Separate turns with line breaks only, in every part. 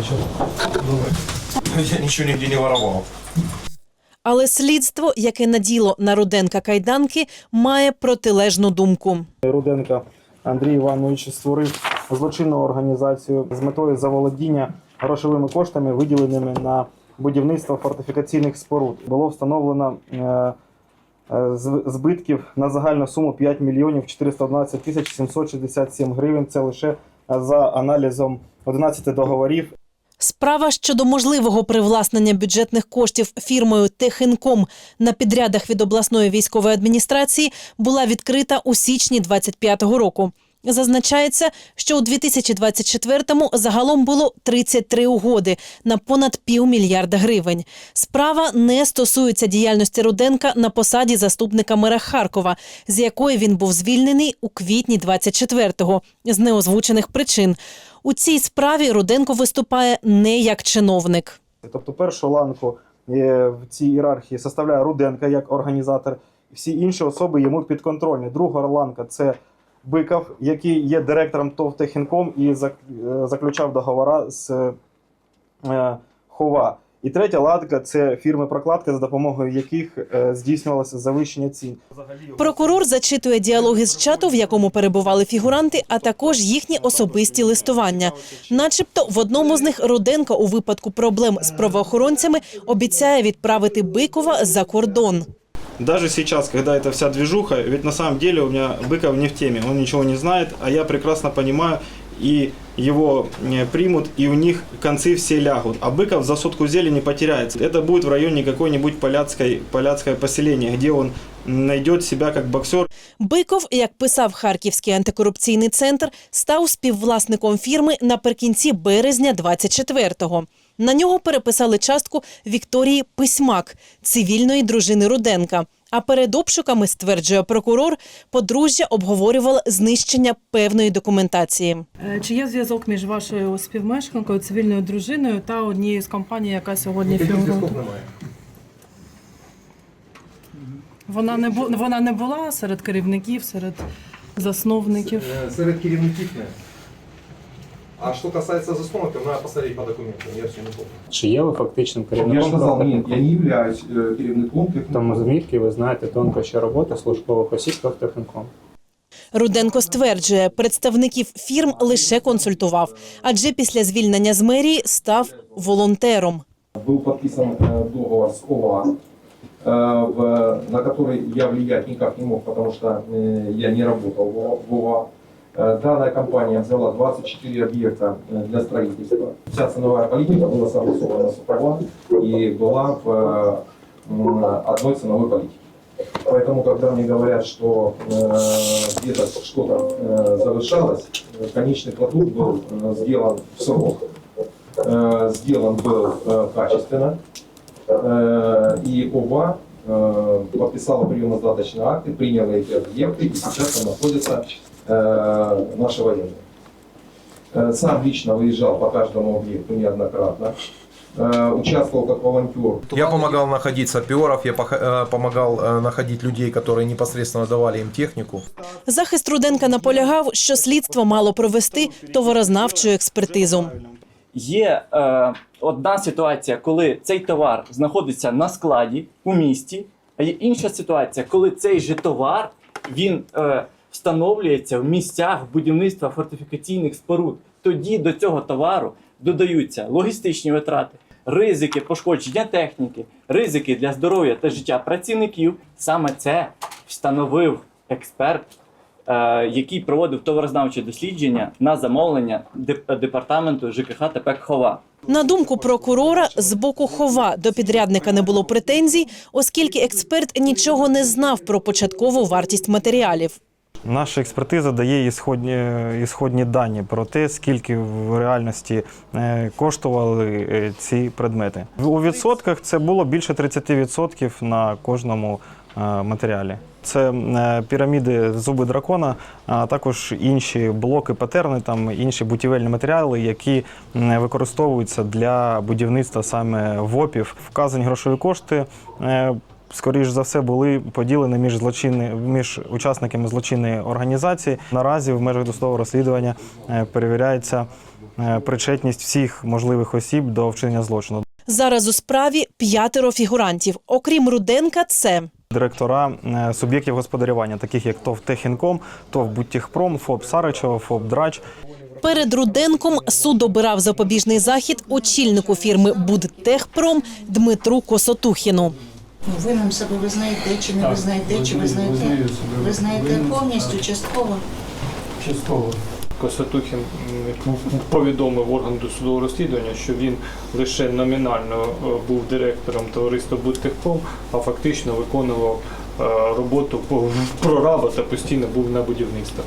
вечер. Я ничего нигде не воровал.
Але слідство, яке наділо на Руденка кайданки, має протилежну думку.
Руденко Андрій Іванович створив злочинну організацію з метою заволодіння грошовими коштами, виділеними на будівництво фортифікаційних споруд. Було встановлено е, е, з- збитків на загальну суму 5 мільйонів 411 тисяч 767 гривень. Це лише за аналізом 11 договорів
Справа щодо можливого привласнення бюджетних коштів фірмою Техінком на підрядах від обласної військової адміністрації була відкрита у січні 25-го року. Зазначається, що у 2024-му загалом було 33 угоди на понад півмільярда гривень. Справа не стосується діяльності Руденка на посаді заступника мера Харкова, з якої він був звільнений у квітні 24-го з неозвучених причин. У цій справі Руденко виступає не як чиновник.
Тобто першу ланку е, в цій ієрархії составляє Руденка як організатор, всі інші особи йому підконтрольні. Друга ланка це Биков, який є директором ТОВ Техінком і е, заключав договори з е, Хова. І третя ланка це фірми прокладки, за допомогою яких е, здійснювалося завищення цін.
Прокурор зачитує діалоги з чату, в якому перебували фігуранти, а також їхні особисті листування. Начебто, в одному з них Руденко у випадку проблем з правоохоронцями обіцяє відправити Бикова за кордон.
Даже сейчас, когда эта вся движуха, ведь на самом деле у меня Быков не в теме, он ничего не знает, а я прекрасно понимаю, и его э, примут, и у них концы все лягут. А Быков за сотку зелени не потеряется. Это будет в районе какой-нибудь поляцкой, поляцкое поселение, где он найдет себя как боксер.
Биков, як писав Харківський антикорупційний центр, став співвласником фірми наприкінці березня 24-го. На нього переписали частку Вікторії Письмак, цивільної дружини Руденка. А перед обшуками, стверджує прокурор, подружжя обговорювало знищення певної документації.
Е, Чи є зв'язок між вашою співмешканкою, цивільною дружиною та однією з компаній, яка сьогодні фігурує? Вона не бу... вона не була серед керівників, серед засновників.
Э, Совет керівників не. А что касается засновников, надо посмотреть по документам, я все не помню.
Чи є ви фактичним
Я же
керівником?
сказал,
Технікуму?
нет, я не являюсь э, керівником
Тому
технікуму.
звідки ви знаєте тонкощі роботи службових осіб Техніком?
Руденко стверджує, представників фірм лише консультував, адже після звільнення з мерії став волонтером.
был подписан э, договор с ОВА, э, в- на который я влиять никак не мог, потому что э, я не работал в ОВА- в ОВА. Э, Данная компания взяла 24 объекта э, для строительства. Вся ценовая политика была согласована с ОВА и была в э, одной ценовой политике. Поэтому, когда мне говорят, что э, где-то что-то э, завышалось, э, конечный продукт был э, сделан в срок, э, сделан был э, качественно, э, и ОВА э, подписала приемо-сдаточные акты, приняла эти объекты, и сейчас там находятся э, наши военные. Э, Сам лично выезжал по каждому объекту неоднократно, э, участвовал как волонтер
Я помогал находить саперов, я пох- э, помогал э, находить людей, которые непосредственно давали им технику.
Захист Руденка наполягав, що слідство мало провести товарознавчу експертизу.
Є е, одна ситуація, коли цей товар знаходиться на складі у місті, а є інша ситуація, коли цей же товар він е, встановлюється в місцях будівництва фортифікаційних споруд. Тоді до цього товару додаються логістичні витрати, ризики пошкодження техніки, ризики для здоров'я та життя працівників. Саме це встановив експерт е, який проводив товарознавче дослідження на замовлення департаменту ЖКХ та ПЕК Хова.
На думку прокурора, з боку хова до підрядника не було претензій, оскільки експерт нічого не знав про початкову вартість матеріалів.
Наша експертиза дає ісходні, ісходні дані про те, скільки в реальності е, коштували е, ці предмети. У відсотках це було більше 30% на кожному е, матеріалі. Це піраміди зуби дракона, а також інші блоки, патерни, там інші будівельні матеріали, які використовуються для будівництва саме ВОПів. Вказані грошові кошти. Скоріш за все були поділені між злочинни, між учасниками злочинної організації. Наразі в межах досудового розслідування е, перевіряється е, причетність всіх можливих осіб до вчинення злочину.
Зараз у справі п'ятеро фігурантів. Окрім Руденка, це
Директора е, суб'єктів господарювання, таких як ТОВ Техінком, ТОВ Буттіхпром, ФОП Саричева, ФОП Драч.
Перед Руденком суд обирав запобіжний захід очільнику фірми Будтехпром Дмитру Косотухіну.
Ну, Ви нам себе визнаєте, чи не визнаєте, чи визнаєте? Ви знаєте повністю, частково.
Частково. Косатухін м, повідомив орган досудового розслідування, що він лише номінально е, був директором товариства «Будтехпром», а фактично виконував е, роботу по прораба та постійно був на будівництві.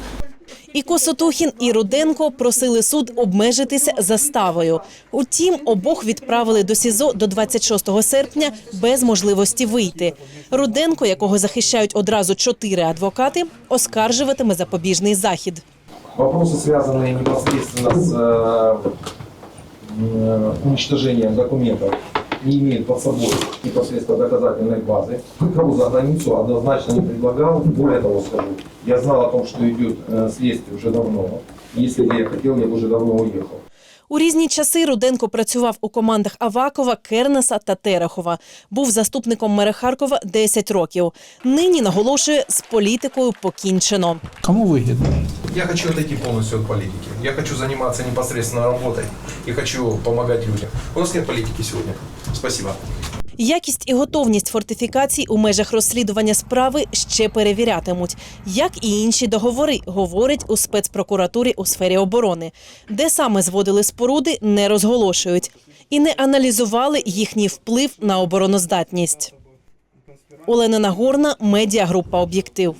І Косотухін, і Руденко просили суд обмежитися заставою. Утім, обох відправили до СІЗО до 26 серпня без можливості вийти. Руденко, якого захищають одразу чотири адвокати, оскаржуватиме запобіжний захід.
Вопросы, связанные непосредственно с э, э, уничтожением документов, не имеют под собой непосредственно доказательной базы. Никого за границу однозначно не предлагал. Более того скажу, я знал о том, что идет э, следствие уже давно. Если бы я хотел, я бы уже давно уехал.
У різні часи Руденко працював у командах Авакова, Кернеса та Терехова. Був заступником мера Харкова 10 років. Нині наголошує, з політикою покінчено.
Кому вигідно?
Я хочу отойти повністю від політики. Я хочу займатися непосредственно роботою і хочу допомагати людям. У нас немає політики сьогодні. Спасибо.
Якість і готовність фортифікацій у межах розслідування справи ще перевірятимуть, як і інші договори, говорить у спецпрокуратурі у сфері оборони, де саме зводили споруди, не розголошують і не аналізували їхній вплив на обороноздатність. Олена Нагорна, медіагрупа Об'єктив.